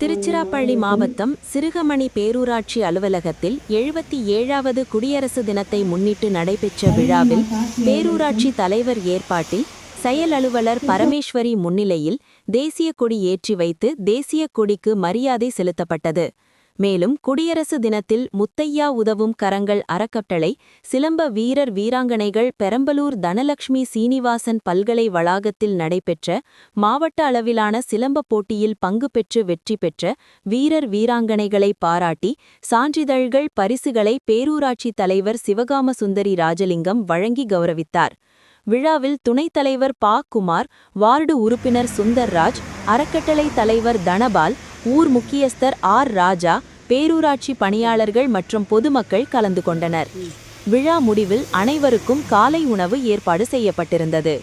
திருச்சிராப்பள்ளி மாவட்டம் சிறுகமணி பேரூராட்சி அலுவலகத்தில் எழுபத்தி ஏழாவது குடியரசு தினத்தை முன்னிட்டு நடைபெற்ற விழாவில் பேரூராட்சி தலைவர் ஏற்பாட்டில் செயல் அலுவலர் பரமேஸ்வரி முன்னிலையில் தேசிய கொடி ஏற்றி வைத்து தேசிய கொடிக்கு மரியாதை செலுத்தப்பட்டது. மேலும் குடியரசு தினத்தில் முத்தையா உதவும் கரங்கள் அறக்கட்டளை சிலம்ப வீரர் வீராங்கனைகள் பெரம்பலூர் தனலட்சுமி சீனிவாசன் பல்கலை வளாகத்தில் நடைபெற்ற மாவட்ட அளவிலான சிலம்ப போட்டியில் பங்கு பெற்று வெற்றி பெற்ற வீரர் வீராங்கனைகளை பாராட்டி சான்றிதழ்கள் பரிசுகளை பேரூராட்சி தலைவர் சிவகாம சுந்தரி ராஜலிங்கம் வழங்கி கௌரவித்தார். விழாவில் துணைத் தலைவர் பா. குமார் வார்டு உறுப்பினர் சுந்தர்ராஜ் அறக்கட்டளை தலைவர் தனபால் ஊர் முக்கியஸ்தர் ஆர். ராஜா பேரூராட்சி பணியாளர்கள் மற்றும் பொதுமக்கள் கலந்து கொண்டனர். விழா முடிவில் அனைவருக்கும் காலை உணவு ஏற்பாடு செய்யப்பட்டிருந்தது.